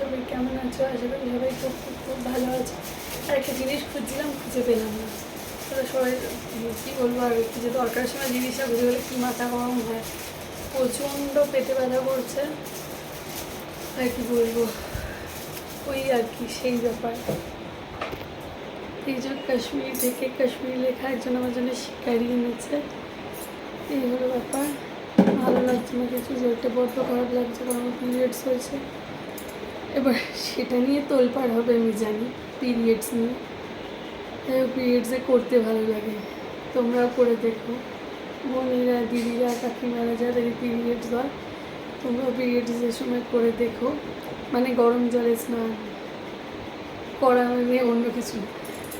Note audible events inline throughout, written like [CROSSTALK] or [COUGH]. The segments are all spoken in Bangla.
সবাই কেমন আছো? আশা করি সবাই খুব খুব খুব ভালো আছে। আর একটা জিনিস খুঁজছিলাম, খুঁজে পেলাম না। তো সবাই কী বলব, আর কিছু দরকারের সময় জিনিসটা খুঁজে গেলে কী মাথা গরম হয়। প্রচণ্ড পেটে ব্যথা করছে। আর কি বলব, ওই আর কি, সেই ব্যাপার। এই জন্য কাশ্মীর থেকে কাশ্মীরি লেখা একজন আমার জন্য শিকারি এনেছে। এই হলো ব্যাপার। ভালো লাগছে না কিছু যেটা বড্ড খারাপ লাগছে, কারণ পিরিয়ডস হয়েছে। এবার সেটা নিয়ে তোলপাড় হবে আমি জানি পিরিয়ডস নিয়ে। পিরিয়ডসে করতে ভালো লাগে। তোমরাও করে দেখো। বোনেরা, দিদিরা, কাকিমারা, যাদের পিরিয়ডস হয়, তোমরাও পিরিয়ডসের সময় করে দেখো। মানে গরম জলে স্নান করা মানে অন্য কিছু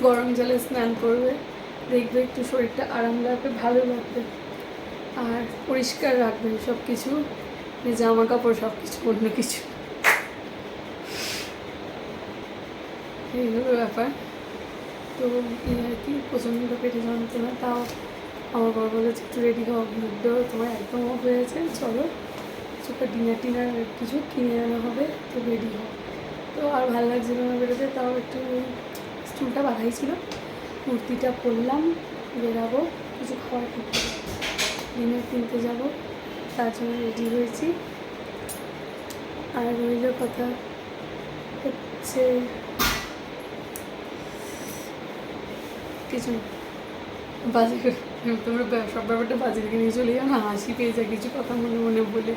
গরম জলে স্নান করবে, দেখবে একটু শরীরটা আরাম লাগবে, ভালো লাগবে। আর পরিষ্কার রাখবেন সব কিছু জামা কাপড় সব কিছু অন্য কিছু। এই হলো ব্যাপার। তো এই আর কি, প্রচণ্ড পেটে যন্ত্রণা, তাও আমার বাবা বলেছে একটু রেডি হওয়া মুখটাও তোমার একদম অফ হয়েছে চলো। কিছুটা ডিনার টিনার কিছু কিনে আনা হবে, তো রেডি হও। তো আর ভালো লাগছিল না বেরোতে, তাও একটু স্টুলটা বাঁধাই ছিল কুর্তিটা পরলাম, বেরাবো, কিছু খাওয়ার কিনতে ডিনার কিনতে যাব, তার জন্য রেডি হয়েছি। আর রইল কথা হচ্ছে কিছু। বাজে [LAUGHS] তোমরা সব ব্যাপারটা বাজে দিকে নিয়ে চলে যাও, না হাসি পেয়ে যায়, কিছু কথা মনে মনে বলে।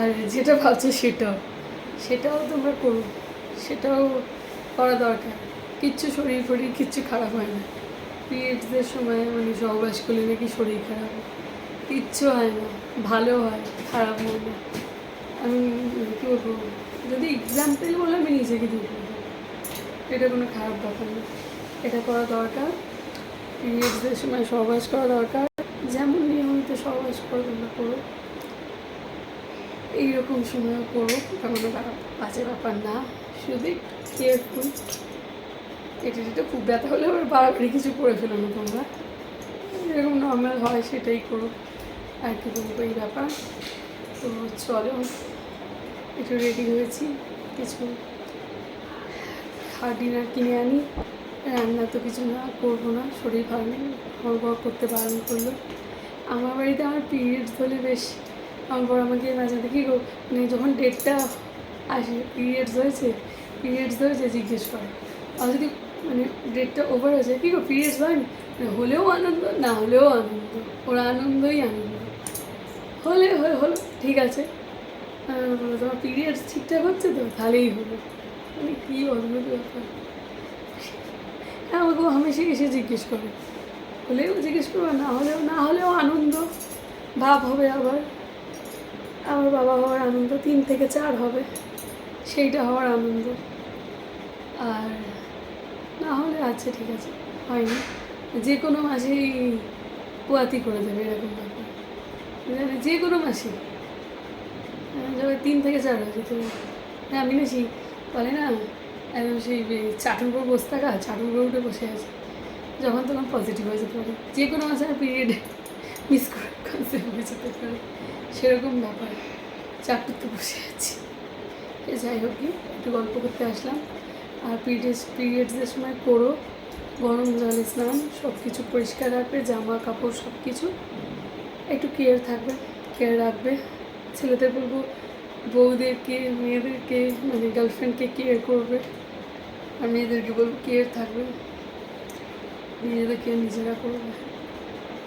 আর যেটা ভাবছ সেটাও সেটাও তোমরা করো, সেটাও করা দরকার। কিচ্ছু শরীর ফরীর কিচ্ছু খারাপ হয় না। পিরিয়ডসদের সময় মানে সহবাস করলে নাকি শরীর খারাপ কিচ্ছু হয় না, ভালো হয়, খারাপ হয় না। আমি কী বলব, যদি এক্সাম্পল বলে আমি নিজেকে দিয়ে এটা কোনো খারাপ ব্যাপার না। এটা করা দরকার। পিরিয়ডসদের সময় সহবাস করা দরকার। যেমন নিয়মিত সহবাস করো তোমরা করো এইরকম সময়ও করো ওটা কোনো বাজে ব্যাপার না। শুধু কেয়ারফুল এটা যেটা খুব ব্যথা হলে আবার বাড়াবাড়ি কিছু করে ফেলো না তোমরা। যেরকম নর্মাল হয় সেটাই করো আর কি বলব, এই ব্যাপার। তো চলো, একটু রেডি হয়েছি। কিছু খাওয়ার ডিনার কিনে আনি। রান্না তো কিছু না, করব না, শরীর ভালো নেই, আমার বর করতে বারণ করল। আমার বাড়িতে আমার পিরিয়ডস হলে বেশ, আমার বর আমাকে মাঝে দেখি গো মানে যখন ডেটটা আসে পিরিয়ডস হয়েছে পিরিয়ডস হয়েছে জিজ্ঞেস করে। আর যদি মানে ডেটটা ওভার হয়েছে, কী গো পিরিয়ডস হয়নি? মানে হলেও আনন্দ, না হলেও আনন্দ, ওর আনন্দই আনন্দ। হলে হলে, হলো, ঠিক আছে। তোমার পিরিয়ডস ঠিকঠাক হচ্ছে তো? তাহলেই হলো। মানে কী অদ্ভুত ব্যাপার। হ্যাঁ আমাকে হামেশা এসে জিজ্ঞেস করে। হলেও জিজ্ঞেস করবে না হলেও না হলেও আনন্দ। ভাব হবে আবার। আমার বাবা হওয়ার আনন্দ, তিন থেকে চার হবে। সেইটা হওয়ার আনন্দ। আর না হলে আচ্ছা ঠিক আছে, হয়নি। যে কোনো মাসেই পোয়াতি করে দেবে, এরকম ব্যাপার। যে কোনো মাসে। যবে তিন থেকে চার হয়ে যেতে পারে। হ্যাঁ আমি না বলে, না একদম সেই চাটুর উপর বসে থাকা, চাটুর উপর উঠে বসে আছে। যখন তখন পজিটিভ হয়ে যেতে পারে। যে কোনো মাসে পিরিয়ডে মিস করে কনসেপ্ট হয়ে যেতে পারে। সেরকম ব্যাপার। চাটুতে বসে আছি। যাই হোক কি, একটু গল্প করতে আসলাম। আর পিরিয়ডস পিরিয়ডসের সময় করো গরম জলে স্নান সব কিছু পরিষ্কার রাখবে, জামা কাপড় সব কিছু একটু কেয়ার থাকবে কেয়ার রাখবে। ছেলেদের বলব, বউদেরকে, মেয়েদেরকে মানে গার্লফ্রেন্ডকে কেয়ার করবে। আর মেয়েদেরকে বলব কেয়ার থাকবে? নিজেদেরকে নিজেরা করবে?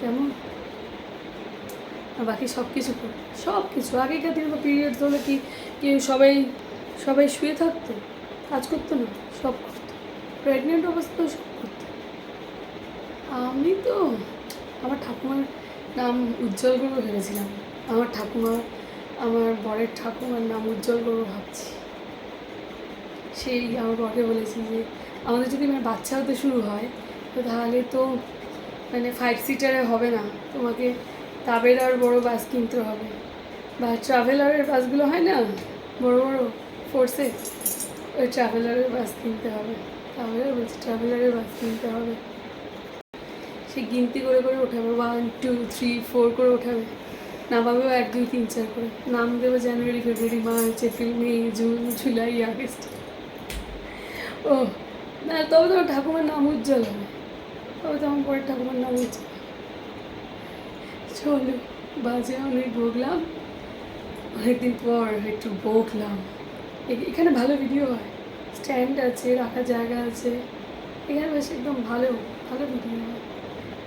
কেমন? আর বাকি সব কিছু করবে সব কিছু আগেকার দিনে পিরিয়ডস হলে কি কেউ সবাই সবাই শুয়ে থাকতো, কাজ করতো না, সব করতো। প্রেগনেন্ট অবস্থাতেও সব করতো। আমি তো, আমার ঠাকুমার নাম উজ্জ্বল করব ভেবেছিলাম। আমার ঠাকুমা, আমার বরের ঠাকুমার নাম উজ্জ্বল করব ভাবছি। সেই আমার বরকে বলেছি যে, আমাদের যদি মানে বাচ্চা হতে শুরু হয়, তো তাহলে তো মানে ফাইভ সিটারে হবে না। তোমাকে তাবেলার বড় বাস কিনতে হবে। বা ট্রাভেলারের বাসগুলো হয় না, বড় বড় ফোর্সে ওই ট্রাভেলারের বাস কিনতে হবে। তাহলে বলছি ট্রাভেলারের বাস কিনতে হবে। সে গিনতি করে করে ওঠাবে ওয়ান টু থ্রি ফোর করে ওঠাবে। নামাবেও এক, দুই, তিন, চার করে। নাম দেবো জানুয়ারি February March April May June July August ও না, তবে তো আমার ঠাকুমার নাম উজ্জ্বল হবে। তবে তো আমার পরের ঠাকুমার নাম উজ্জ্বল চলো, বাজে অনেক ভোগলাম অনেকদিন পর একটু বকলাম। এখানে ভালো ভিডিও হয়। স্ট্যান্ড আছে, রাখার জায়গা আছে। এখানে বেশ একদম ভালো ভালো ভিডিও হয়।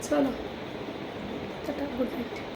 চলো, টাটা গুড নাইট